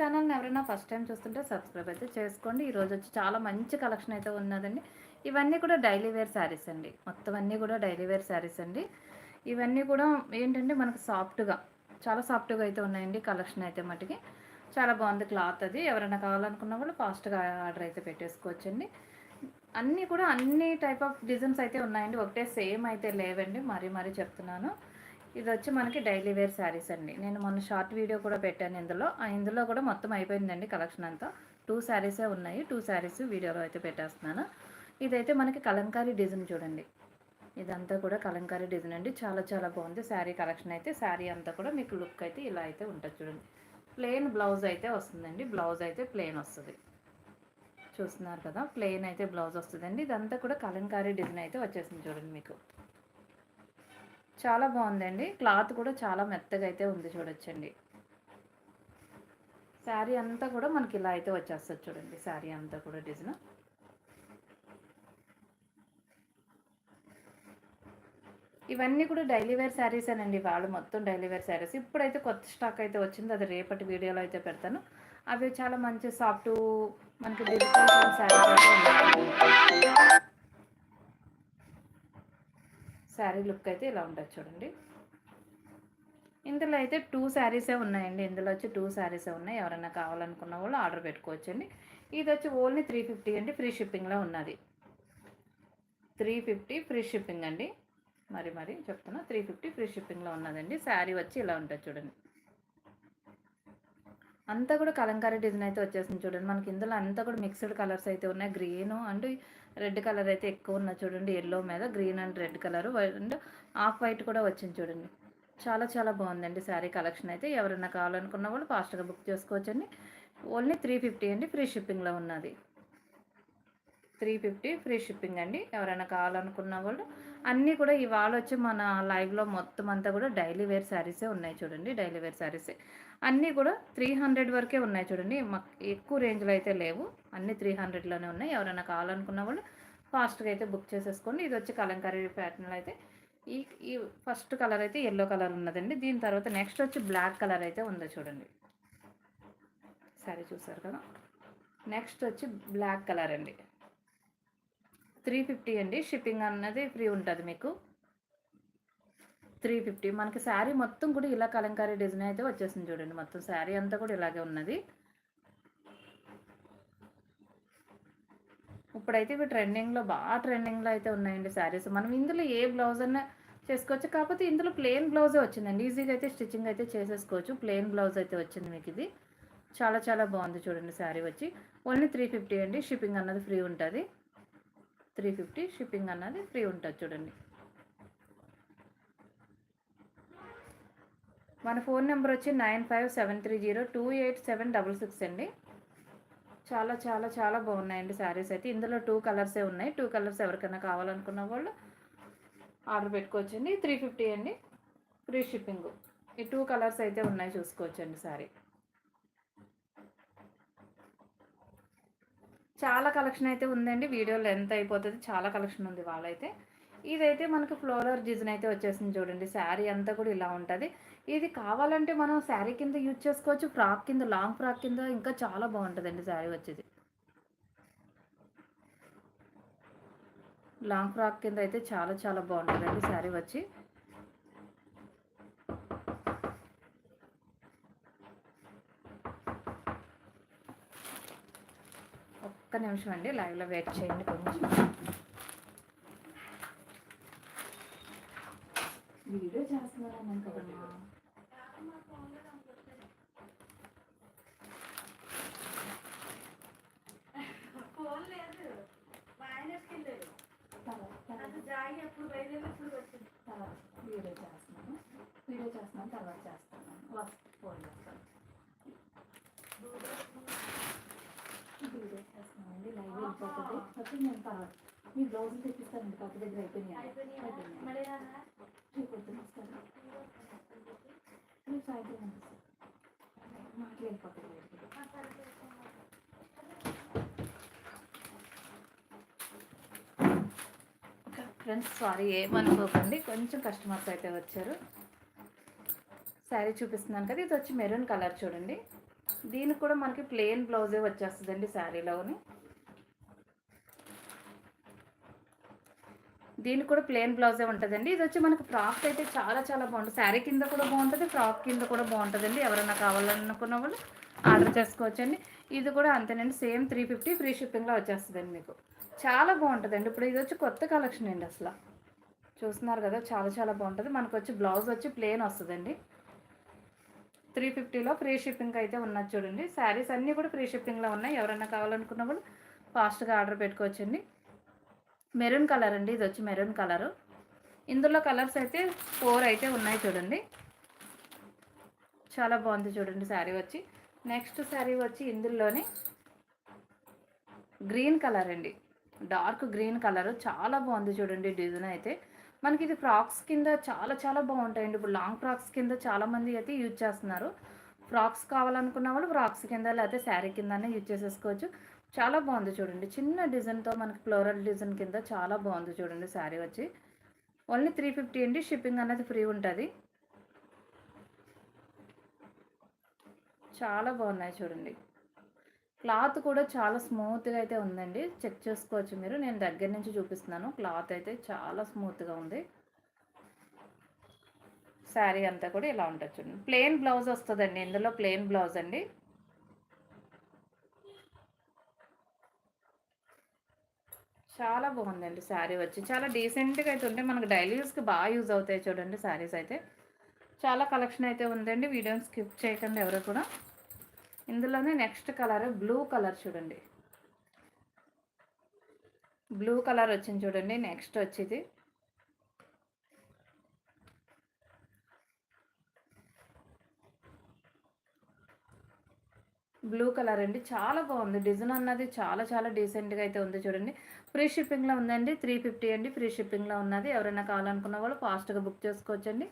ఛానల్ని ఎవరైనా first time చూస్తుంటే సబ్స్క్రైబ్ అయితే చేసుకోండి. ఈరోజు వచ్చి చాలా మంచి కలెక్షన్ అయితే ఉన్నదండి. ఇవన్నీ కూడా డైలీ వేర్ శారీస్ అండి. మొత్తం అన్నీ కూడా డైలీ వేర్ శారీస్ అండి. ఇవన్నీ కూడా ఏంటంటే మనకు సాఫ్ట్గా చాలా సాఫ్ట్గా అయితే ఉన్నాయండి కలెక్షన్ అయితే మటుకి. చాలా బాగుంది క్లాత్ అది. ఎవరైనా కావాలనుకున్న వాళ్ళు ఫాస్ట్గా ఆర్డర్ అయితే పెట్టేసుకోవచ్చండి. అన్నీ కూడా అన్ని టైప్ ఆఫ్ డిజైన్స్ అయితే ఉన్నాయండి. ఒకటే సేమ్ అయితే లేవండి. మరీ మరీ చెప్తున్నాను. ఇది వచ్చి మనకి డైలీ వేర్ శారీస్ అండి. నేను మొన్న షార్ట్ వీడియో కూడా పెట్టాను ఇందులో. ఆ ఇందులో కూడా మొత్తం అయిపోయిందండి కలెక్షన్ అంతా. టూ శారీసే ఉన్నాయి. టూ శారీస్ వీడియోలో అయితే పెట్టేస్తున్నాను. ఇదైతే మనకి కలంకారీ డిజైన్ చూడండి. ఇదంతా కూడా కలంకారీ డిజైన్ అండి. చాలా చాలా బాగుంది శారీ కలెక్షన్ అయితే. శారీ అంతా కూడా మీకు లుక్ అయితే ఇలా అయితే ఉంటుంది చూడండి. ప్లెయిన్ బ్లౌజ్ అయితే వస్తుందండి. బ్లౌజ్ అయితే ప్లెయిన్ వస్తుంది. చూస్తున్నారు కదా ప్లెయిన్ అయితే బ్లౌజ్ వస్తుందండి. ఇదంతా కూడా కలంకారీ డిజైన్ అయితే వచ్చేసింది చూడండి మీకు. చాలా బాగుందండి. క్లాత్ కూడా చాలా మెత్తగా అయితే ఉంది చూడొచ్చండి. శారీ అంతా కూడా మనకి ఇలా అయితే వచ్చేస్తుంది చూడండి. శారీ అంతా కూడా డిజైన్. ఇవన్నీ కూడా డైలీ వేర్ శారీస్ అనండి వాళ్ళు మొత్తం డైలీ వేర్ శారీస్. ఇప్పుడైతే కొత్త స్టాక్ అయితే వచ్చింది. అది రేపటి వీడియోలో అయితే పెడతాను. అవి చాలా మంచి సాఫ్ట్ మనకి డిజిటల్ శారీస్ అయితే ఉన్నాయి. శారీ లుక్ అయితే ఇలా ఉంటుంది చూడండి. ఇందులో అయితే టూ శారీసే ఉన్నాయండి. ఇందులో వచ్చి టూ శారీసే ఉన్నాయి. ఎవరైనా కావాలనుకున్న వాళ్ళు ఆర్డర్ పెట్టుకోవచ్చండి. ఇది వచ్చి ఓన్లీ త్రీ ఫిఫ్టీ అండి. ఫ్రీ షిప్పింగ్లో ఉన్నది. త్రీ ఫిఫ్టీ ఫ్రీ షిప్పింగ్ అండి. మరి మరి చెప్తున్నా. త్రీ ఫిఫ్టీ ఫ్రీ షిప్పింగ్లో ఉన్నదండి. శారీ వచ్చి ఇలా ఉంటుంది చూడండి. అంతా కూడా కలంకారీ డిజైన్ అయితే వచ్చేసింది చూడండి. మనకి ఇందులో అంతా కూడా మిక్స్డ్ కలర్స్ అయితే ఉన్నాయి. గ్రీను అండ్ రెడ్ కలర్ అయితే ఎక్కువ ఉన్న చూడండి ఎల్లో మీద green and red colour and off white కూడా వచ్చింది చూడండి. చాలా చాలా బాగుందండి శారీ కలెక్షన్ అయితే. ఎవరైనా కావాలనుకున్న వాళ్ళు ఫాస్ట్గా బుక్ చేసుకోవచ్చండి. ఓన్లీ త్రీ ఫిఫ్టీ అండి ఫ్రీ షిప్పింగ్లో ఉన్నది. త్రీ ఫిఫ్టీ ఫ్రీ షిప్పింగ్ అండి. ఎవరైనా కావాలనుకున్న వాళ్ళు అన్నీ కూడా ఇవాళ వచ్చి మన లైవ్లో మొత్తం అంతా కూడా డైలీ వేర్ శారీసే ఉన్నాయి చూడండి డైలీ వేర్ శారీసే అన్నీ కూడా త్రీ హండ్రెడ్ వరకే ఉన్నాయి చూడండి. మాకు ఎక్కువ రేంజ్లో అయితే లేవు. అన్నీ త్రీ హండ్రెడ్లోనే ఉన్నాయి. ఎవరైనా కావాలనుకున్న వాళ్ళు ఫాస్ట్గా అయితే బుక్ చేసేసుకోండి. ఇది వచ్చి కలంకారీ ప్యాటర్న్లో అయితే ఈ ఈ ఫస్ట్ కలర్ అయితే ఎల్లో కలర్ ఉన్నదండి. దీని తర్వాత నెక్స్ట్ వచ్చి బ్లాక్ కలర్ అయితే ఉందో చూడండి. సరే చూసారు కదా? నెక్స్ట్ వచ్చి బ్లాక్ కలర్ అండి. త్రీ ఫిఫ్టీ అండి. షిప్పింగ్ అన్నది ఫ్రీ ఉంటుంది మీకు. Three fifty. మనకి శారీ మొత్తం కూడా ఇలా కలంకారీ డిజైన్ అయితే వచ్చేసింది చూడండి. మొత్తం శారీ అంతా కూడా ఇలాగే ఉన్నది. ఇప్పుడైతే ఇవి ట్రెండింగ్లో బాగా ట్రెండింగ్లో అయితే ఉన్నాయండి శారీస్. మనం ఇందులో ఏ బ్లౌజ్ అన్నా చేసుకోవచ్చు. కాకపోతే ఇందులో ప్లెయిన్ బ్లౌజే వచ్చిందండి. ఈజీగా అయితే స్టిచ్చింగ్ అయితే చేసేసుకోవచ్చు. ప్లెయిన్ బ్లౌజ్ అయితే వచ్చింది మీకు ఇది. చాలా చాలా బాగుంది చూడండి శారీ వచ్చి. ఓన్లీ త్రీ ఫిఫ్టీ అండి. షిప్పింగ్ అన్నది ఫ్రీ ఉంటుంది. త్రీ ఫిఫ్టీ షిప్పింగ్ అన్నది ఫ్రీ ఉంటుంది చూడండి. మన ఫోన్ నెంబర్ వచ్చి nine five seven three zero two eight seven double six అండి. చాలా చాలా చాలా బాగున్నాయండి శారీస్ అయితే. ఇందులో టూ కలర్సే ఉన్నాయి. టూ కలర్స్ ఎవరికైనా కావాలనుకున్న వాళ్ళు ఆర్డర్ పెట్టుకోవచ్చండి. త్రీ ఫిఫ్టీ అండి. Free shipping. ఈ టూ కలర్స్ అయితే ఉన్నాయి చూసుకోవచ్చండి శారీ. చాలా కలెక్షన్ అయితే ఉందండి. వీడియోలో ఎంత అయిపోతుంది. చాలా కలెక్షన్ ఉంది వాళ్ళైతే. ఇదైతే మనకి ఫ్లోరర్ డిజైన్ అయితే వచ్చేసింది చూడండి. శారీ అంతా కూడా ఇలా ఉంటుంది. ఇది కావాలంటే మనం శారీ కింద యూజ్ చేసుకోవచ్చు ఫ్రాక్ కింద లాంగ్ ఫ్రాక్ కింద ఇంకా చాలా బాగుంటుందండి శారీ వచ్చేది. లాంగ్ ఫ్రాక్ కింద అయితే చాలా చాలా బాగుంటుందండి శారీ వచ్చి. ఒక్క నిమిషం అండి లైవ్లో వెయిట్ చేయండి కొంచెం. వీడియో చేస్తున్నాను కదమ్మా ఫోన్ లేదు మా ఆయనకి వెళ్ళాడు అది జాగి ఎప్పుడు బయలుదేరి ఇప్పుడు వచ్చింది తర్వాత వీడియో చేస్తున్నాను వీడియో చేస్తున్నాను తర్వాత చేస్తాను వస్తా ఫోన్ చేస్తాను వీడియో చేస్తున్నానండి లైవ్ వెళ్ళిపోతుంది అయితే నేను తర్వాత మీ బ్లౌజ్ రెండు కాకపోతే దగ్గర అయిపోయినాయి పొద్దున వస్తాను రేపు సాయంత్రం పంపిస్తాను మాట్లాడిపోతుంది ఫ్రెండ్స్ సారీ ఏమనుకోకండి. కొంచెం కస్టమర్స్ అయితే వచ్చారు. శారీ చూపిస్తున్నాను కదా ఇది వచ్చి మెరూన్ కలర్ చూడండి. దీనికి కూడా మనకి ప్లెయిన్ బ్లౌజే వచ్చేస్తుందండి శారీలోని దీనికి కూడా ప్లెయిన్ బ్లౌజే ఉంటుందండి. ఇది వచ్చి మనకు ఫ్రాక్ అయితే చాలా చాలా బాగుంటుంది. శారీ కింద కూడా బాగుంటుంది ఫ్రాక్ కింద కూడా బాగుంటుందండి. ఎవరైనా కావాలనుకున్న వాళ్ళు ఆర్డర్ చేసుకోవచ్చండి. ఇది కూడా అంతేనండి. సేమ్ త్రీ ఫిఫ్టీ ఫ్రీ షిప్పింగ్లో వచ్చేస్తుందండి మీకు. చాలా బాగుంటుందండి. ఇప్పుడు ఇది వచ్చి కొత్త కలెక్షన్ అండి అసలు. చూస్తున్నారు కదా చాలా చాలా బాగుంటుంది. మనకు వచ్చి బ్లౌజ్ వచ్చి ప్లెయిన్ వస్తుందండి. త్రీ ఫిఫ్టీలో ఫ్రీ షిప్పింగ్ అయితే ఉన్నది చూడండి. శారీస్ అన్నీ కూడా ఫ్రీ షిప్పింగ్లో ఉన్నాయి. ఎవరైనా కావాలనుకున్న వాళ్ళు ఫాస్ట్గా ఆర్డర్ పెట్టుకోవచ్చండి. మెరూన్ కలర్ అండి ఇది వచ్చి మెరూన్ కలరు. ఇందులో కలర్స్ అయితే ఫోర్ అయితే ఉన్నాయి చూడండి. చాలా బాగుంది చూడండి శారీ వచ్చి. నెక్స్ట్ శారీ వచ్చి ఇందులోనే గ్రీన్ కలర్ అండి. Dark green colour. చాలా బాగుంది చూడండి డిజైన్ అయితే. మనకి ఇది ఫ్రాక్స్ కింద చాలా చాలా బాగుంటాయండి. ఇప్పుడు లాంగ్ ఫ్రాక్స్ కింద చాలామంది అయితే యూజ్ చేస్తున్నారు. ఫ్రాక్స్ కావాలనుకున్న వాళ్ళు ఫ్రాక్స్ కింద లేకపోతే శారీ కిందనే యూజ్ చేసేసుకోవచ్చు. చాలా బాగుంది చూడండి. చిన్న డిజైన్తో మనకి ఫ్లోరల్ డిజైన్ కింద చాలా బాగుంది చూడండి శారీ వచ్చి. ఓన్లీ త్రీ ఫిఫ్టీ అండి. షిప్పింగ్ అనేది ఫ్రీ ఉంటుంది. చాలా బాగున్నాయి చూడండి. క్లాత్ కూడా చాలా స్మూత్గా అయితే ఉందండి. చెక్ చేసుకోవచ్చు మీరు. నేను దగ్గర నుంచి చూపిస్తున్నాను. క్లాత్ అయితే చాలా స్మూత్గా ఉంది. శారీ అంతా కూడా ఇలా ఉంటుంది చూడండి. ప్లెయిన్ బ్లౌజ్ వస్తుందండి. ఇందులో ప్లెయిన్ బ్లౌజ్ అండి. చాలా బాగుందండి శారీ వచ్చి. చాలా డీసెంట్గా అయితే ఉంటే మనకు డైలీ యూస్కి బాగా యూజ్ అవుతాయి చూడండి శారీస్ అయితే. చాలా కలెక్షన్ అయితే ఉందండి. వీడియోని స్కిప్ చేయకండి ఎవరు కూడా. ఇందులోనే నెక్స్ట్ కలర్ బ్లూ కలర్ చూడండి. బ్లూ కలర్ వచ్చింది చూడండి. నెక్స్ట్ వచ్చేది. బ్లూ కలర్ అండి. చాలా బాగుంది. డిజైన్ అన్నది చాలా చాలా డీసెంట్గా అయితే ఉంది చూడండి. ఫ్రీ షిప్పింగ్లో ఉందండి. త్రీ ఫిఫ్టీ అండి. ఫ్రీ షిప్పింగ్లో ఉన్నది. ఎవరైనా కావాలనుకున్న వాళ్ళు ఫాస్ట్గా బుక్ చేసుకోవచ్చండి.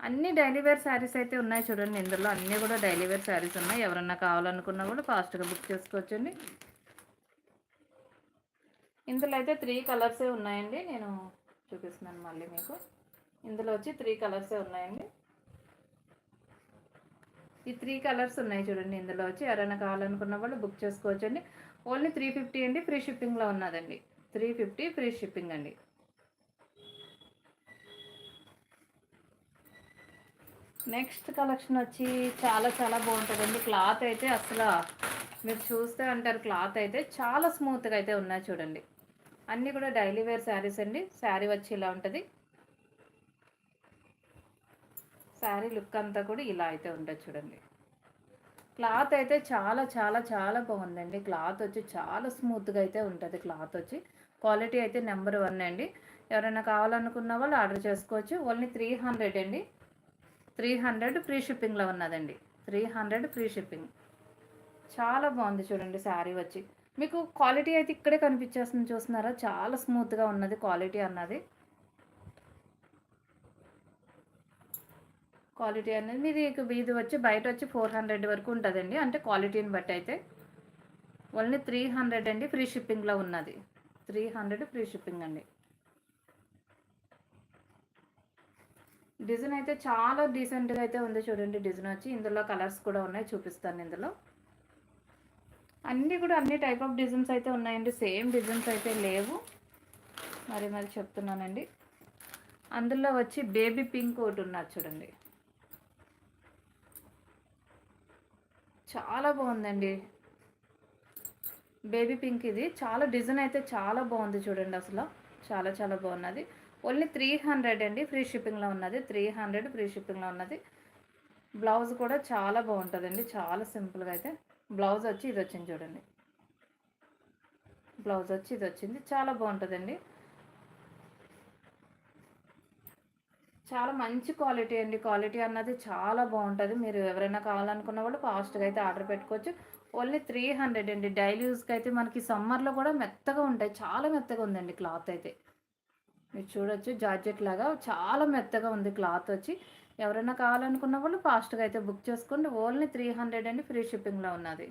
అన్ని డైలీ వేర్ శారీస్ అయితే ఉన్నాయి చూడండి. ఇందులో అన్నీ కూడా డైలీ వేర్ శారీస్ ఉన్నాయి. ఎవరన్నా కావాలనుకున్నా కూడా ఫాస్ట్గా బుక్ చేసుకోవచ్చండి. ఇందులో అయితే త్రీ కలర్సే ఉన్నాయండి. నేను చూపిస్తున్నాను మళ్ళీ మీకు. ఇందులో వచ్చి త్రీ కలర్సే ఉన్నాయండి. ఈ త్రీ కలర్స్ ఉన్నాయి చూడండి ఇందులో వచ్చి. ఎవరైనా కావాలనుకున్న వాళ్ళు బుక్ చేసుకోవచ్చండి. ఓన్లీ త్రీ ఫిఫ్టీ అండి ఫ్రీ షిప్పింగ్లో ఉన్నదండి. త్రీ ఫిఫ్టీ ఫ్రీ షిప్పింగ్ అండి. నెక్స్ట్ కలెక్షన్ వచ్చి చాలా చాలా బాగుంటుందండి. క్లాత్ అయితే అసలు మీరు చూస్తే అంటారు క్లాత్ అయితే చాలా స్మూత్గా అయితే ఉన్నాయి చూడండి. అన్నీ కూడా డైలీ వేర్ శారీస్ అండి. శారీ వచ్చి ఇలా ఉంటుంది. శారీ లుక్ అంతా కూడా ఇలా అయితే ఉంటుంది చూడండి. క్లాత్ అయితే చాలా చాలా చాలా బాగుందండి. క్లాత్ వచ్చి చాలా స్మూత్గా అయితే ఉంటుంది క్లాత్ వచ్చి. క్వాలిటీ అయితే నెంబర్ వన్ అండి. ఎవరైనా కావాలనుకున్న వాళ్ళు ఆర్డర్ చేసుకోవచ్చు. ఓన్లీ త్రీ హండ్రెడ్ అండి. త్రీ హండ్రెడ్ ఫ్రీ షిప్పింగ్లో ఉన్నదండి. త్రీ హండ్రెడ్ ఫ్రీ షిప్పింగ్ చాలా బాగుంది చూడండి శారీ వచ్చి. మీకు క్వాలిటీ అయితే ఇక్కడే కనిపించేస్తుంది చూస్తున్నారా? చాలా స్మూత్గా ఉన్నది క్వాలిటీ అన్నది. క్వాలిటీ అనేది మీది ఇది వచ్చి బయట వచ్చి ఫోర్ హండ్రెడ్ వరకు ఉంటుందండి. అంటే క్వాలిటీని బట్టి అయితే ఓన్లీ త్రీ హండ్రెడ్ అండి ఫ్రీ షిప్పింగ్లో ఉన్నది. త్రీ హండ్రెడ్ ఫ్రీ షిప్పింగ్ అండి. డిజైన్ అయితే చాలా డీసెంట్గా అయితే ఉంది చూడండి డిజైన్ వచ్చి. ఇందులో కలర్స్ కూడా ఉన్నాయి చూపిస్తాను ఇందులో. అన్నీ కూడా అన్ని టైప్ ఆఫ్ డిజైన్స్ అయితే ఉన్నాయండి. సేమ్ డిజైన్స్ అయితే లేవు. మరి మరి చెప్తున్నానండి. అందులో వచ్చి బేబీ పింక్ ఒకటి ఉన్నది చూడండి. చాలా బాగుందండి. బేబీ పింక్ ఇది. చాలా డిజైన్ అయితే చాలా బాగుంది చూడండి అసలు. చాలా చాలా బాగున్నది. ఓన్లీ త్రీ హండ్రెడ్ అండి. ఫ్రీ షిప్పింగ్లో ఉన్నది. త్రీ హండ్రెడ్ ఫ్రీ షిప్పింగ్లో ఉన్నది. బ్లౌజ్ కూడా చాలా బాగుంటుందండి. చాలా సింపుల్గా అయితే. బ్లౌజ్ వచ్చి ఇది వచ్చింది చూడండి. బ్లౌజ్ వచ్చి ఇది వచ్చింది. చాలా బాగుంటుందండి. చాలా మంచి క్వాలిటీ అండి. క్వాలిటీ అన్నది చాలా బాగుంటుంది. మీరు ఎవరైనా కావాలనుకున్న వాళ్ళు ఫాస్ట్గా అయితే ఆర్డర్ పెట్టుకోవచ్చు. ఓన్లీ త్రీ హండ్రెడ్ అండి. డైలీ యూస్కి అయితే మనకి సమ్మర్లో కూడా మెత్తగా ఉంటాయి. చాలా మెత్తగా ఉందండి క్లాత్ అయితే. మీరు చూడొచ్చు జార్జెట్ లాగా చాలా మెత్తగా ఉంది క్లాత్ వచ్చి. ఎవరైనా కావాలనుకున్న వాళ్ళు ఫాస్ట్గా అయితే బుక్ చేసుకోండి. ఓన్లీ త్రీ హండ్రెడ్ అండి ఫ్రీ షిప్పింగ్లో ఉన్నది.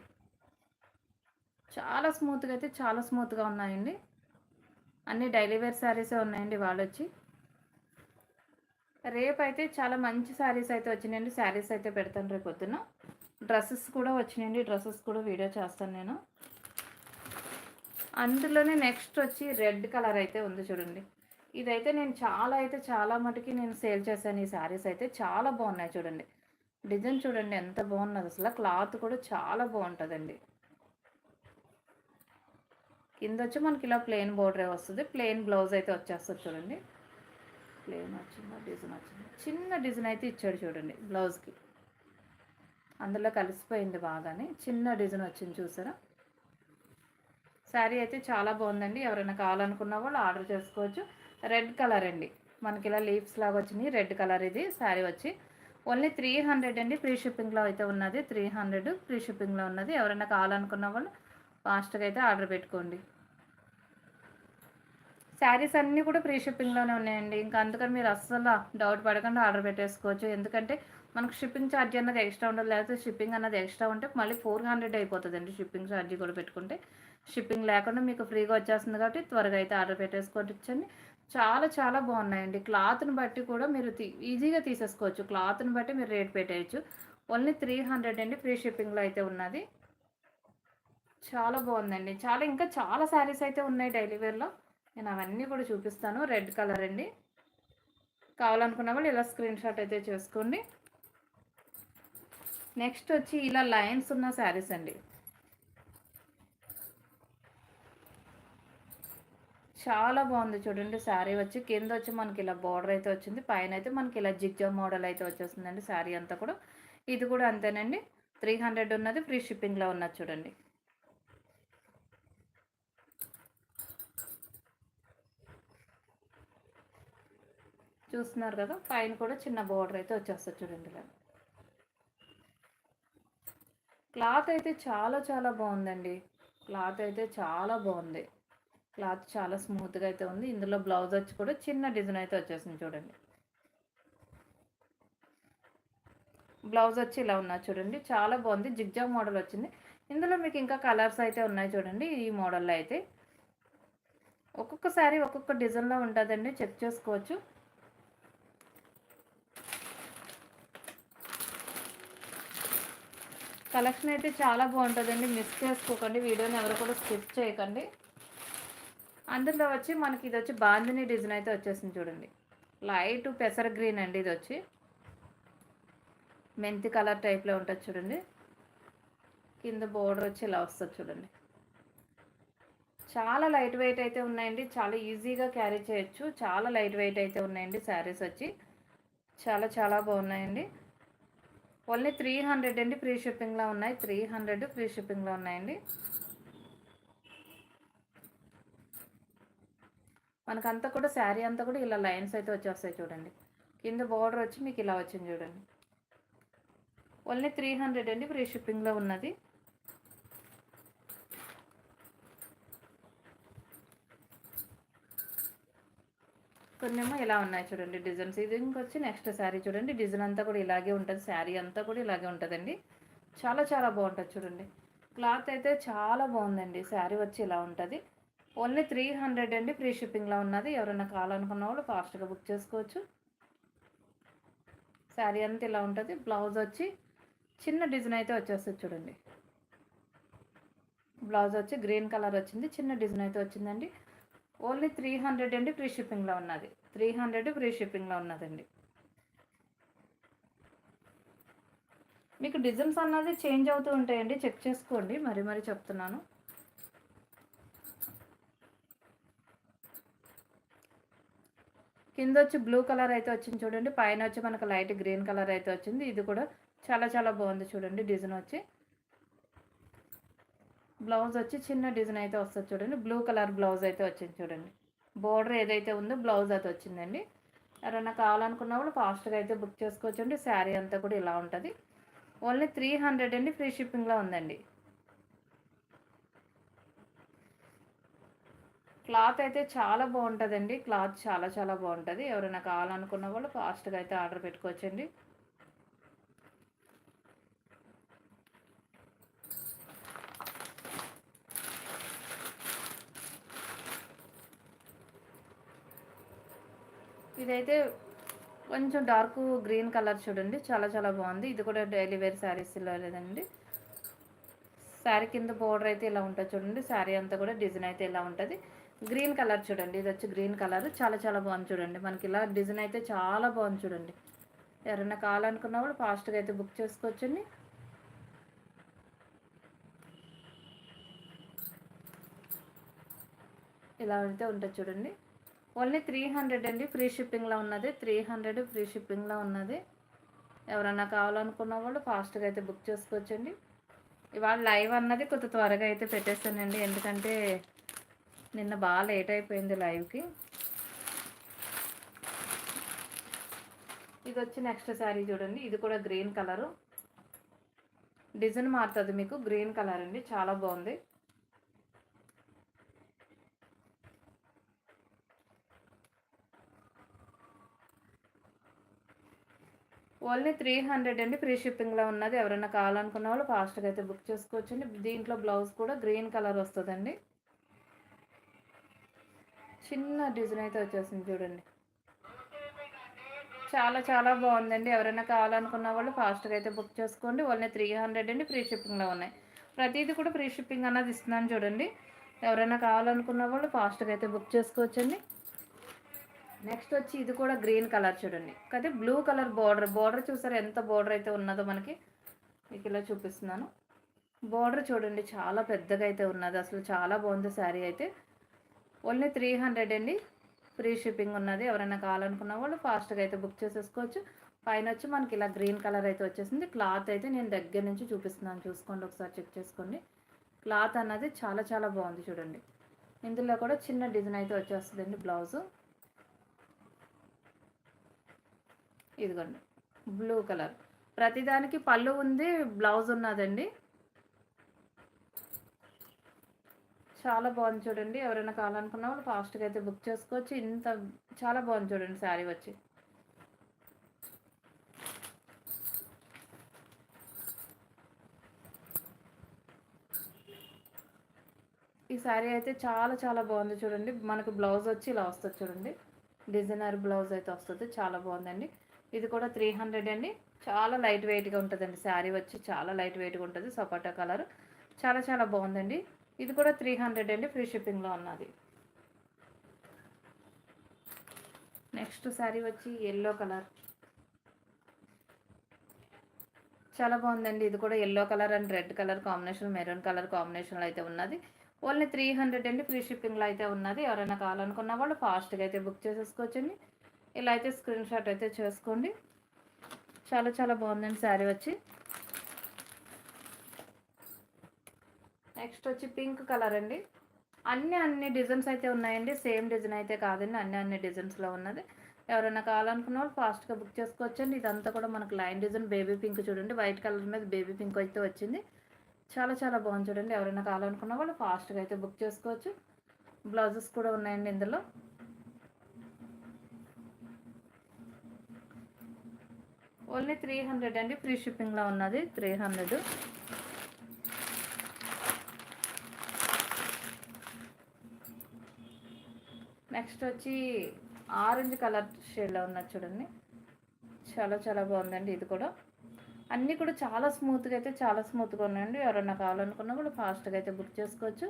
చాలా స్మూత్గా అయితే చాలా స్మూత్గా ఉన్నాయండి. అన్ని డైలీ వేర్ శారీసే ఉన్నాయండి వాళ్ళు వచ్చి రేపు అయితే చాలా మంచి శారీస్ అయితే వచ్చినాయండి. శారీస్ అయితే పెడతాను రేపు పొద్దున డ్రెస్సెస్ కూడా వచ్చినాయండి. డ్రెస్సెస్ కూడా వీడియో చేస్తాను నేను. అందులోనే నెక్స్ట్ వచ్చి రెడ్ కలర్ అయితే ఉంది చూడండి. ఇదైతే నేను చాలా అయితే చాలా మటుకి నేను సేల్ చేశాను ఈ శారీస్ అయితే. చాలా బాగున్నాయి చూడండి. డిజైన్ చూడండి ఎంత బాగున్నది. అసలు క్లాత్ కూడా చాలా బాగుంటుందండి. కింద వచ్చి మనకి ఇలా ప్లెయిన్ బోర్డరే వస్తుంది. ప్లెయిన్ బ్లౌజ్ అయితే వచ్చేస్తుంది చూడండి. ప్లేన్ వచ్చిందా డిజైన్ వచ్చింది చిన్న డిజైన్ అయితే ఇచ్చాడు చూడండి బ్లౌజ్కి. అందులో కలిసిపోయింది బాగానే చిన్న డిజైన్ వచ్చింది చూసారా? శారీ అయితే చాలా బాగుందండి ఎవరైనా కావాలనుకున్న వాళ్ళు ఆర్డర్ చేసుకోవచ్చు. రెడ్ కలర్ అండి మనకి ఇలా లీవ్స్ లాగా వచ్చినాయి రెడ్ కలర్ ఇది శారీ వచ్చి. ఓన్లీ త్రీ హండ్రెడ్ అండి ఫ్రీ షిప్పింగ్లో అయితే ఉన్నది త్రీ హండ్రెడ్ ఫ్రీ షిప్పింగ్లో ఉన్నది. ఎవరైనా కావాలనుకున్న వాళ్ళు ఫాస్ట్గా అయితే ఆర్డర్ పెట్టుకోండి. శారీస్ అన్నీ కూడా ఫ్రీ షిప్పింగ్లోనే ఉన్నాయండి. ఇంకా అందుకని మీరు అస్సలు డౌట్ పడకుండా ఆర్డర్ పెట్టేసుకోవచ్చు. ఎందుకంటే మనకు షిప్పింగ్ ఛార్జ్ అన్నది ఎక్స్ట్రా ఉండదు. లేకపోతే షిప్పింగ్ అన్నది ఎక్స్ట్రా ఉంటే మళ్ళీ ఫోర్ హండ్రెడ్ అయిపోతుందండి షిప్పింగ్ ఛార్జ్ కూడా పెట్టుకుంటే. షిప్పింగ్ లేకుండా మీకు ఫ్రీగా వచ్చేస్తుంది కాబట్టి త్వరగా అయితే ఆర్డర్ పెట్టేసుకోవచ్చండి. చాలా చాలా బాగున్నాయండి. క్లాత్ని బట్టి కూడా మీరు ఈజీగా తీసేసుకోవచ్చు. క్లాత్ని బట్టి మీరు రేట్ పెట్టేయచ్చు. ఓన్లీ త్రీ హండ్రెడ్ అండి ఫ్రీ షిప్పింగ్లో అయితే ఉన్నది. చాలా బాగుందండి. చాలా ఇంకా చాలా శారీస్ అయితే ఉన్నాయి డైలీ వేర్లో. నేను అవన్నీ కూడా చూపిస్తాను. రెడ్ కలర్ అండి. కావాలనుకున్న వాళ్ళు ఇలా స్క్రీన్ షాట్ అయితే చేసుకోండి. నెక్స్ట్ వచ్చి ఇలా లైన్స్ ఉన్న శారీస్ అండి. చాలా బాగుంది చూడండి శారీ వచ్చి. కింద వచ్చి మనకి ఇలా బార్డర్ అయితే వచ్చింది. పైన అయితే మనకి ఇలా జిగ్జా మోడల్ అయితే వచ్చేస్తుందండి శారీ అంతా కూడా. ఇది కూడా అంతేనండి. త్రీ హండ్రెడ్ ఉన్నది. ఫ్రీ షిప్పింగ్లో ఉన్నది చూడండి. చూస్తున్నారు కదా పైన కూడా చిన్న బోర్డర్ అయితే వచ్చేస్తుంది చూడండి ఇలా. క్లాత్ అయితే చాలా చాలా బాగుందండి. క్లాత్ అయితే చాలా బాగుంది. క్లాత్ చాలా స్మూత్గా అయితే ఉంది. ఇందులో బ్లౌజ్ వచ్చి కూడా చిన్న డిజైన్ అయితే వచ్చేసింది చూడండి. బ్లౌజ్ వచ్చి ఇలా ఉన్నా చూడండి. చాలా బాగుంది. జిగ్జా మోడల్ వచ్చింది. ఇందులో మీకు ఇంకా కలర్స్ అయితే ఉన్నాయి చూడండి ఈ మోడల్లో అయితే. ఒక్కొక్కసారి ఒక్కొక్క డిజైన్లో ఉంటుందండి. చెక్ చేసుకోవచ్చు. కలెక్షన్ అయితే చాలా బాగుంటుందండి. మిస్ చేసుకోకండి. వీడియోని ఎవరు కూడా స్కిప్ చేయకండి. అందులో వచ్చి మనకి ఇది వచ్చి బాందిని డిజైన్ అయితే వచ్చేసింది చూడండి. లైట్ పెసర గ్రీన్ అండి ఇది వచ్చి. మెంతి కలర్ టైప్లో ఉంటుంది చూడండి. కింద బోర్డర్ వచ్చి ఇలా వస్తుంది చూడండి. చాలా లైట్ వెయిట్ అయితే ఉన్నాయండి. చాలా ఈజీగా క్యారీ చేయొచ్చు. చాలా లైట్ వెయిట్ అయితే ఉన్నాయండి. శారీస్ వచ్చి. చాలా చాలా బాగున్నాయండి. ఓన్లీ త్రీ హండ్రెడ్ అండి ఫ్రీ షిప్పింగ్లో ఉన్నాయి. త్రీ హండ్రెడ్ ఫ్రీ షిప్పింగ్లో ఉన్నాయండి. మనకంతా కూడా శారీ అంతా కూడా ఇలా లైన్స్ అయితే వచ్చేస్తాయి చూడండి. కింద బార్డర్ వచ్చి మీకు ఇలా వచ్చింది చూడండి. ఓన్లీ త్రీ హండ్రెడ్ అండి ఫ్రీ షిప్పింగ్లో ఉన్నది. కొన్నేమో ఇలా ఉన్నాయి చూడండి డిజైన్స్. ఇది ఇంకొచ్చి నెక్స్ట్ శారీ చూడండి. డిజైన్ అంతా కూడా ఇలాగే ఉంటుంది. శారీ అంతా కూడా ఇలాగే ఉంటుందండి. చాలా చాలా బాగుంటుంది చూడండి. క్లాత్ అయితే చాలా బాగుందండి. శారీ వచ్చి ఇలా ఉంటుంది. ఓన్లీ త్రీ హండ్రెడ్ అండి. ఫ్రీ షిప్పింగ్లో ఉన్నది. ఎవరైనా కావాలనుకున్న వాళ్ళు ఫాస్ట్గా బుక్ చేసుకోవచ్చు. శారీ అంతా ఇలా ఉంటుంది. బ్లౌజ్ వచ్చి చిన్న డిజైన్ అయితే వచ్చేస్తుంది చూడండి. బ్లౌజ్ వచ్చి గ్రీన్ కలర్ వచ్చింది. చిన్న డిజైన్ అయితే వచ్చిందండి. ఓన్లీ త్రీ హండ్రెడ్ అండి ఫ్రీ షిప్పింగ్లో ఉన్నది. త్రీ హండ్రెడ్ ఫ్రీ షిప్పింగ్లో ఉన్నదండి. మీకు డిజైన్స్ అన్నది చేంజ్ అవుతూ ఉంటాయండి. చెక్ చేసుకోండి. మరి మరి చెప్తున్నాను. కింద వచ్చి బ్లూ కలర్ అయితే వచ్చింది చూడండి. పైన వచ్చి మనకు లైట్ గ్రీన్ కలర్ అయితే వచ్చింది. ఇది కూడా చాలా చాలా బాగుంది చూడండి డిజైన్ వచ్చి. బ్లౌజ్ వచ్చి చిన్న డిజైన్ అయితే వస్తుంది చూడండి. బ్లూ కలర్ బ్లౌజ్ అయితే వచ్చింది చూడండి. బోర్డర్ ఏదైతే ఉందో బ్లౌజ్ అయితే వచ్చిందండి. ఎవరైనా కావాలనుకున్న వాళ్ళు ఫాస్ట్గా అయితే బుక్ చేసుకోవచ్చు అండి శారీ అంతా కూడా ఇలా ఉంటుంది. ఓన్లీ త్రీ హండ్రెడ్ అండి. ఫ్రీ షిప్పింగ్లో ఉందండి. క్లాత్ అయితే చాలా బాగుంటుందండి. క్లాత్ చాలా చాలా బాగుంటుంది. ఎవరైనా కావాలనుకున్న వాళ్ళు ఫాస్ట్గా అయితే ఆర్డర్ పెట్టుకోవచ్చండి. ఇదైతే కొంచెం డార్క్ గ్రీన్ కలర్ చూడండి. చాలా చాలా బాగుంది. ఇది కూడా డైలీ వేర్ శారీస్లో లేదండి. శారీ కింద బోర్డర్ అయితే ఇలా ఉంటుంది చూడండి. శారీ అంతా కూడా డిజైన్ అయితే ఇలా ఉంటుంది. గ్రీన్ కలర్ చూడండి. ఇది వచ్చి గ్రీన్ కలర్. చాలా చాలా బాగుంది చూడండి. మనకి ఇలా డిజైన్ అయితే చాలా బాగుంది చూడండి. ఎవరైనా కావాలనుకున్న కూడా ఫాస్ట్గా అయితే బుక్ చేసుకోవచ్చండి. ఇలా అయితే ఉంటుంది చూడండి. ఓన్లీ త్రీ హండ్రెడ్ అండి. ఫ్రీ షిప్పింగ్లో ఉన్నది. త్రీ హండ్రెడ్ ఫ్రీ షిప్పింగ్లో ఉన్నది. ఎవరైనా కావాలనుకున్న వాళ్ళు ఫాస్ట్గా అయితే బుక్ చేసుకోవచ్చండి. ఇవాళ లైవ్ అన్నది కొంత త్వరగా అయితే పెట్టేస్తానండి ఎందుకంటే నిన్న బాగా లేట్ అయిపోయింది లైవ్కి. ఇది వచ్చి నెక్స్ట్ శారీ చూడండి. ఇది కూడా గ్రీన్ కలరు. డిజైన్ మారుతుంది మీకు. గ్రీన్ కలర్ అండి. చాలా బాగుంది. ఓన్లీ త్రీ హండ్రెడ్ అండి ఫ్రీ షిప్పింగ్లో ఉన్నది. ఎవరైనా కావాలనుకున్న వాళ్ళు ఫాస్ట్గా అయితే బుక్ చేసుకోవచ్చండి. దీంట్లో బ్లౌజ్ కూడా గ్రీన్ కలర్ వస్తుందండి. చిన్న డిజైన్ అయితే వచ్చేసింది చూడండి. చాలా చాలా బాగుందండి. ఎవరైనా కావాలనుకున్న వాళ్ళు ఫాస్ట్గా అయితే బుక్ చేసుకోండి. ఓన్లీ త్రీ హండ్రెడ్ అండి ఫ్రీ షిప్పింగ్లో ఉన్నాయి. ప్రతిదీ కూడా ఫ్రీ షిప్పింగ్ అన్నది ఇస్తున్నాను చూడండి. ఎవరైనా కావాలనుకున్న వాళ్ళు ఫాస్ట్గా అయితే బుక్ చేసుకోవచ్చండి. నెక్స్ట్ వచ్చి ఇది కూడా గ్రీన్ కలర్ చూడండి. కానీ బ్లూ కలర్ బార్డర్ బార్డర్ చూసారు ఎంత బార్డర్ అయితే ఉన్నదో మనకి మీకు ఇలా చూపిస్తున్నాను. బార్డర్ చూడండి చాలా పెద్దగా అయితే ఉన్నది. అసలు చాలా బాగుంది శారీ అయితే. ఓన్లీ త్రీ హండ్రెడ్ అండి. ఫ్రీ షిప్పింగ్ ఉన్నది. ఎవరైనా కావాలనుకున్న వాళ్ళు ఫాస్ట్గా అయితే బుక్ చేసేసుకోవచ్చు. పైన వచ్చి మనకి ఇలా గ్రీన్ కలర్ అయితే వచ్చేసింది. క్లాత్ అయితే నేను దగ్గర నుంచి చూపిస్తున్నాను. చూసుకోండి ఒకసారి చెక్ చేసుకోండి. క్లాత్ అన్నది చాలా చాలా బాగుంది చూడండి. ఇందులో కూడా చిన్న డిజైన్ అయితే వచ్చేస్తుందండి బ్లౌజు. ఇదిగోండి బ్లూ కలర్ ప్రతిదానికి పళ్ళు ఉంది బ్లౌజ్ ఉన్నదండి. చాలా బాగుంది చూడండి ఎవరైనా కావాలనుకున్న వాళ్ళు ఫాస్ట్గా అయితే బుక్ చేసుకోవచ్చు. ఇంత చాలా బాగుంది చూడండి శారీ వచ్చి. ఈ శారీ అయితే చాలా చాలా బాగుంది చూడండి. మనకు బ్లౌజ్ వచ్చి ఇలా వస్తుంది చూడండి. డిజైనర్ బ్లౌజ్ అయితే వస్తుంది చాలా బాగుందండి. ఇది కూడా త్రీ హండ్రెడ్ అండి. చాలా లైట్ వెయిట్గా ఉంటుందండి. శారీ వచ్చి చాలా లైట్ వెయిట్గా ఉంటుంది. సపోటా కలర్ చాలా చాలా బాగుందండి. ఇది కూడా త్రీ హండ్రెడ్ అండి. ఫ్రీ షిప్పింగ్లో ఉన్నది. నెక్స్ట్ శారీ వచ్చి ఎల్లో కలర్ చాలా బాగుందండి. ఇది కూడా yellow colour and red colour combination maroon colour కాంబినేషన్లో అయితే ఉన్నది. ఓన్లీ త్రీ హండ్రెడ్ అండి. ఫ్రీ షిప్పింగ్లో అయితే ఉన్నది. ఎవరైనా కావాలనుకున్న వాళ్ళు ఫాస్ట్గా అయితే బుక్ చేసేసుకోవచ్చండి. ఇలా అయితే స్క్రీన్ షాట్ అయితే చేసుకోండి. చాలా చాలా బాగుందండి శారీ వచ్చి. నెక్స్ట్ వచ్చి పింక్ కలర్ అండి. అన్ని అన్ని డిజైన్స్ అయితే ఉన్నాయండి. సేమ్ డిజైన్ అయితే కాదండి. అన్ని అన్ని డిజైన్స్లో ఉన్నది. ఎవరైనా కావాలనుకున్న వాళ్ళు ఫాస్ట్గా బుక్ చేసుకోవచ్చండి. ఇదంతా కూడా మనకు లైన్ డిజైన్ బేబీ పింక్ చూడండి. వైట్ కలర్ మీద బేబీ పింక్ అయితే వచ్చింది. చాలా చాలా బాగుంది చూడండి. ఎవరైనా కావాలనుకున్న వాళ్ళు ఫాస్ట్గా అయితే బుక్ చేసుకోవచ్చు. బ్లౌజెస్ కూడా ఉన్నాయండి ఇందులో. ఓన్లీ త్రీ హండ్రెడ్ అండి ఫ్రీ షిప్పింగ్లో ఉన్నది త్రీ హండ్రెడ్. నెక్స్ట్ వచ్చి ఆరెంజ్ కలర్ షేడ్లో ఉన్నది చూడండి. చాలా చాలా బాగుందండి ఇది కూడా. అన్నీ కూడా చాలా స్మూత్గా అయితే చాలా స్మూత్గా ఉన్నాయండి. ఎవరైనా కావాలనుకున్నా కూడా ఫాస్ట్గా అయితే బుక్ చేసుకోవచ్చు.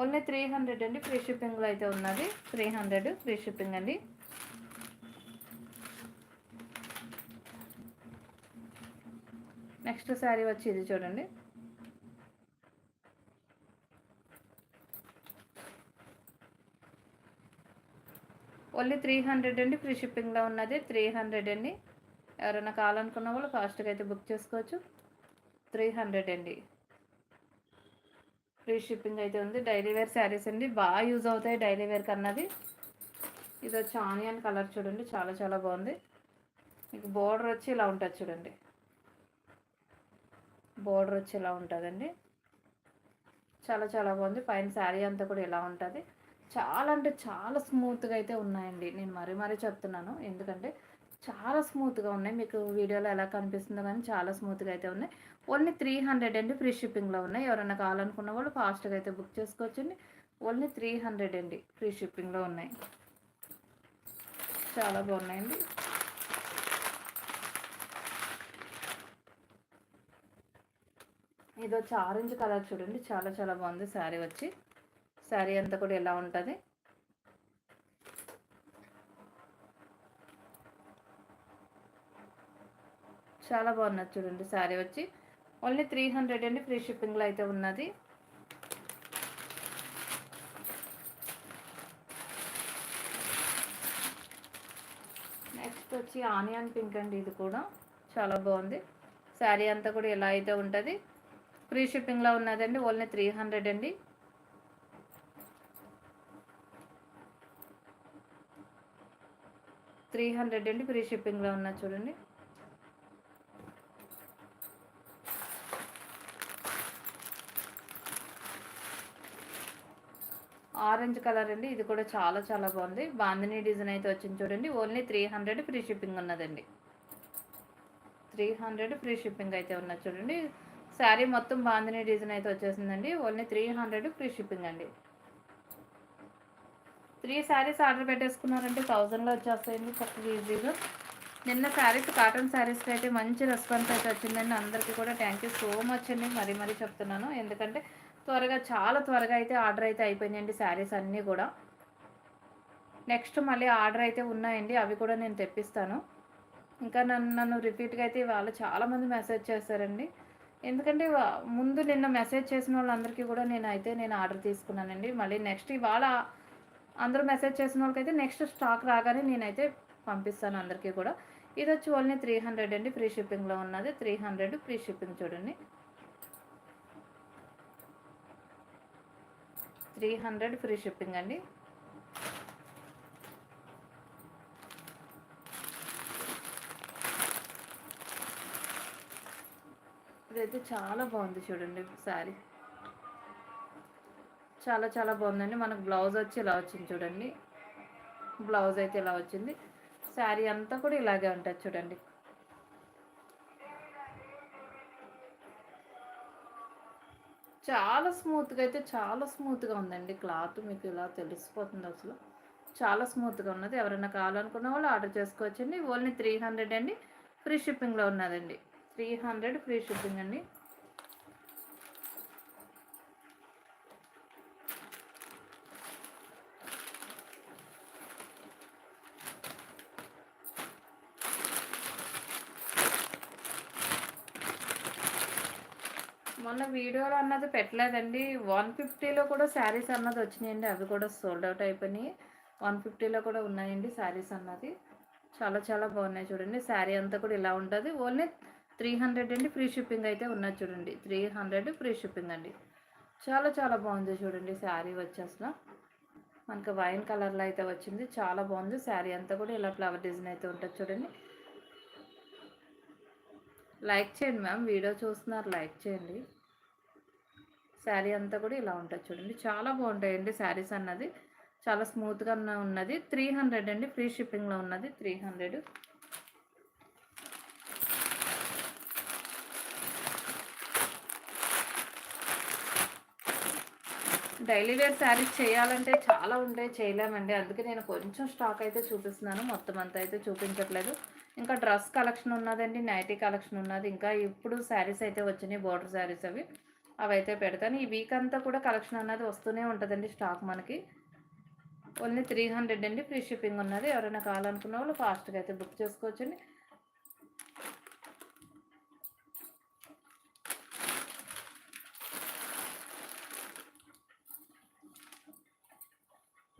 ఓన్లీ త్రీ హండ్రెడ్ అండి. ఫ్రీ షిప్పింగ్లో అయితే ఉన్నది. త్రీ హండ్రెడ్ ఫ్రీ షిప్పింగ్ అండి. నెక్స్ట్ శారీ వచ్చి ఇది చూడండి. ఓన్లీ త్రీ హండ్రెడ్ అండి. ఫ్రీ షిప్పింగ్లో ఉన్నది. త్రీ హండ్రెడ్ అండి. ఎవరైనా కావాలనుకున్న వాళ్ళు ఫాస్ట్గా అయితే బుక్ చేసుకోవచ్చు. త్రీ హండ్రెడ్ అండి. ఫ్రీ షిప్పింగ్ అయితే ఉంది. డైలీ వేర్ శారీస్ అండి. బాగా యూజ్ అవుతాయి డైలీ వేర్ కన్నది. ఇది వచ్చి ఆనియన్ కలర్ చూడండి. చాలా చాలా బాగుంది. మీకు బోర్డర్ వచ్చి ఇలా ఉంటుంది చూడండి. బోర్డర్ వచ్చి ఇలా ఉంటుందండి. చాలా చాలా బాగుంది. పైన శారీ అంతా కూడా ఇలా ఉంటుంది. చాలా అంటే చాలా స్మూత్గా అయితే ఉన్నాయండి. నేను మరీ మరీ చెప్తున్నాను. ఎందుకంటే చాలా స్మూత్గా ఉన్నాయి. మీకు వీడియోలో ఎలా కనిపిస్తుందో కానీ చాలా స్మూత్గా అయితే ఉన్నాయి. ఓన్లీ త్రీ హండ్రెడ్ అండి ఫ్రీ షిప్పింగ్లో ఉన్నాయి. ఎవరైనా కావాలనుకున్న వాళ్ళు ఫాస్ట్గా అయితే బుక్ చేసుకోవచ్చండి. ఓన్లీ త్రీ హండ్రెడ్ అండి ఫ్రీ షిప్పింగ్లో ఉన్నాయి. చాలా బాగున్నాయండి. ఇది వచ్చి ఆరెంజ్ కలర్ చూడండి. చాలా చాలా బాగుంది. శారీ వచ్చి శారీ అంతా కూడా ఎలా ఉంటుంది? చాలా బాగున్నది చూడండి శారీ వచ్చి. ఓన్లీ త్రీ హండ్రెడ్ అండి ఫ్రీ షిప్పింగ్లో అయితే ఉన్నది. నెక్స్ట్ వచ్చి ఆనియన్ పింక్ అండి ఇది కూడా. చాలా బాగుంది. శారీ అంతా కూడా ఎలా అయితే ఉంటుంది. ఫ్రీ షిప్పింగ్లో ఉన్నదండి ఓన్లీ త్రీ హండ్రెడ్ అండి. త్రీ హండ్రెడ్ అండి ఫ్రీ షిప్పింగ్లో ఉన్నది చూడండి. ఆరెంజ్ కలర్ అండి. ఇది కూడా చాలా చాలా బాగుంది. బాందిని డిజైన్ అయితే వచ్చింది చూడండి. Only three hundred free shipping ఉన్నదండి. త్రీ హండ్రెడ్ ఫ్రీ షిప్పింగ్ అయితే ఉన్నది చూడండి. శారీ మొత్తం బాందిని డిజైన్ అయితే వచ్చేసిందండి. Only three hundred free shipping అండి. త్రీ శారీస్ ఆర్డర్ పెట్టేసుకున్నారంటే థౌజండ్లో వచ్చేస్తాయండి చక్కగా ఈజీగా. నిన్న శారీస్ కాటన్ శారీస్కి అయితే మంచి రెస్పాన్స్ అయితే వచ్చిందండి. అందరికీ కూడా థ్యాంక్ యూ సో మచ్ అండి. మరీ మరీ చెప్తున్నాను. ఎందుకంటే త్వరగా చాలా త్వరగా అయితే ఆర్డర్ అయితే అయిపోయినాయండి శారీస్ అన్నీ కూడా. నెక్స్ట్ మళ్ళీ ఆర్డర్ అయితే ఉన్నాయండి అవి కూడా నేను తెప్పిస్తాను. ఇంకా నన్ను నన్ను రిపీట్గా అయితే వాళ్ళు చాలామంది మెసేజ్ చేస్తారండి ఎందుకంటే ముందు నిన్న మెసేజ్ చేసిన వాళ్ళందరికీ కూడా నేను అయితే నేను ఆర్డర్ తీసుకున్నానండి. మళ్ళీ నెక్స్ట్ ఇవాళ అందరూ మెసేజ్ చేసిన వాళ్ళకైతే నెక్స్ట్ స్టాక్ రాగానే నేనైతే పంపిస్తాను అందరికీ కూడా. ఇది వచ్చి ఓన్లీ త్రీ హండ్రెడ్ అండి ఫ్రీ షిప్పింగ్లో ఉన్నది. త్రీ హండ్రెడ్ ఫ్రీ షిప్పింగ్ చూడండి. త్రీ హండ్రెడ్ ఫ్రీ షిప్పింగ్ అండి. ఇదైతే చాలా బాగుంది చూడండి శారీ. చాలా చాలా బాగుందండి. మనకు బ్లౌజ్ వచ్చి ఇలా వచ్చింది చూడండి. బ్లౌజ్ అయితే ఇలా వచ్చింది. శారీ అంతా కూడా ఇలాగే ఉంటుంది చూడండి. చాలా స్మూత్గా అయితే చాలా స్మూత్గా ఉందండి. క్లాత్ మీకు ఇలా తెలిసిపోతుంది అసలు. చాలా స్మూత్గా ఉన్నది. ఎవరైనా కావాలనుకున్న వాళ్ళు ఆర్డర్ చేసుకోవచ్చండి. ఓన్లీ త్రీ హండ్రెడ్ అండి. ఫ్రీ షిప్పింగ్లో ఉన్నదండి. త్రీ హండ్రెడ్ ఫ్రీ షిప్పింగ్ అండి. మొన్న వీడియోలో అన్నది పెట్టలేదండి. వన్ ఫిఫ్టీలో కూడా శారీస్ అన్నది వచ్చినాయండి. అవి కూడా సోల్డ్ అవుట్ అయిపోయినాయి. వన్ ఫిఫ్టీలో కూడా ఉన్నాయండి శారీస్ అన్నది. చాలా చాలా బాగున్నాయి చూడండి. శారీ అంతా కూడా ఇలా ఉంటుంది. ఓన్లీ త్రీ హండ్రెడ్ అండి. ఫ్రీ షిప్పింగ్ అయితే ఉన్నది చూడండి. త్రీ హండ్రెడ్ ఫ్రీ షిప్పింగ్ అండి. చాలా చాలా బాగుంది చూడండి శారీ వచ్చి అసలు. మనకి వైన్ కలర్లో అయితే వచ్చింది. చాలా బాగుంది. శారీ అంతా కూడా ఇలా ఫ్లవర్ డిజైన్ అయితే ఉంటుంది చూడండి. లైక్ చేయండి మ్యామ్. వీడియో చూస్తున్నారు లైక్ చేయండి. శారీ అంతా కూడా ఇలా ఉంటుంది చూడండి. చాలా బాగుంటాయండి శారీస్ అన్నది. చాలా స్మూత్గా ఉన్నది. త్రీ హండ్రెడ్ అండి. ఫ్రీ షిప్పింగ్లో ఉన్నది three hundred. Daily wear saris చేయాలంటే చాలా ఉంటాయి. చేయలేమండి. అందుకే నేను కొంచెం స్టాక్ అయితే చూపిస్తున్నాను. మొత్తం అంతా అయితే చూపించట్లేదు. ఇంకా డ్రెస్ కలెక్షన్ ఉన్నదండి. నైటీ కలెక్షన్ ఉన్నది. ఇంకా ఇప్పుడు శారీస్ అయితే వచ్చినాయి. బోర్డర్ శారీస్ అవి. అవైతే పెడతాను. ఈ వీక్ అంతా కూడా కలెక్షన్ అన్నది వస్తూనే ఉంటుందండి స్టాక్ మనకి. ఓన్లీ త్రీ హండ్రెడ్ అండి. ఫ్రీ షిప్పింగ్ ఉన్నది. ఎవరైనా కావాలనుకున్న వాళ్ళు ఫాస్ట్గా అయితే బుక్ చేసుకోవచ్చండి.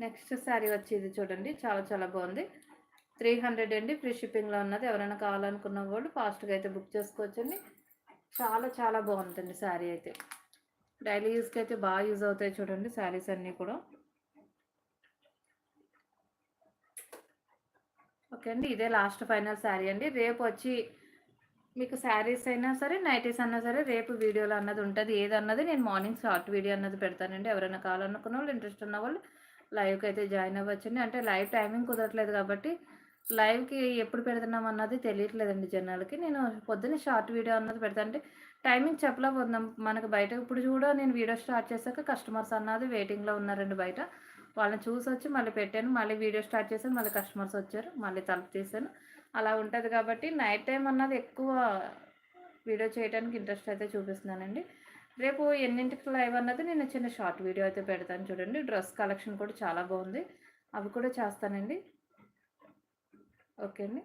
నెక్స్ట్ శారీ వచ్చి ఇది చూడండి. చాలా చాలా బాగుంది. త్రీ హండ్రెడ్ అండి. ఫ్రీ షిప్పింగ్లో ఉన్నది. ఎవరైనా కావాలనుకున్న వాళ్ళు ఫాస్ట్గా అయితే బుక్ చేసుకోవచ్చండి. చాలా చాలా బాగుంటుంది శారీ అయితే. డైలీ యూస్కి అయితే బాగా యూజ్ అవుతాయి చూడండి శారీస్ అన్నీ కూడా. ఓకే అండి ఇదే లాస్ట్ ఫైనల్ శారీ అండి. రేపు వచ్చి మీకు శారీస్ అయినా సరే నైటీస్ అన్నా సరే రేపు వీడియోలో అన్నది ఉంటుంది. ఏదన్నది నేను మార్నింగ్ షార్ట్ వీడియో అన్నది పెడతానండి. ఎవరైనా కావాలనుకున్న వాళ్ళు ఇంట్రెస్ట్ ఉన్న వాళ్ళు లైవ్కి అయితే జాయిన్ అవ్వచ్చండి. అంటే లైవ్ టైమింగ్ కుదరట్లేదు కాబట్టి లైవ్కి ఎప్పుడు పెడుతున్నాం అన్నది తెలియట్లేదండి జనాలకి. నేను పొద్దున్న షార్ట్ వీడియో అన్నది పెడతా. అంటే టైమింగ్ చెప్పలేకపోతున్నాం మనకు బయట ఇప్పుడు కూడా నేను వీడియో స్టార్ట్ చేశాక కస్టమర్స్ అన్నది వెయిటింగ్లో ఉన్నారండి బయట. వాళ్ళని చూసి వచ్చి మళ్ళీ పెట్టాను. మళ్ళీ వీడియో స్టార్ట్ చేశాను. మళ్ళీ కస్టమర్స్ వచ్చారు. మళ్ళీ తలుపు తీసాను అలా ఉంటుంది కాబట్టి నైట్ టైం అన్నది ఎక్కువ వీడియో చేయడానికి ఇంట్రెస్ట్ అయితే చూపిస్తున్నానండి. రేపు ఎన్నింటికి లైవ్ అన్నది నేను చిన్న షార్ట్ వీడియో అయితే పెడతాను చూడండి. డ్రెస్ కలెక్షన్ కూడా చాలా బాగుంది. అవి కూడా చేస్తానండి. ఓకే అండి.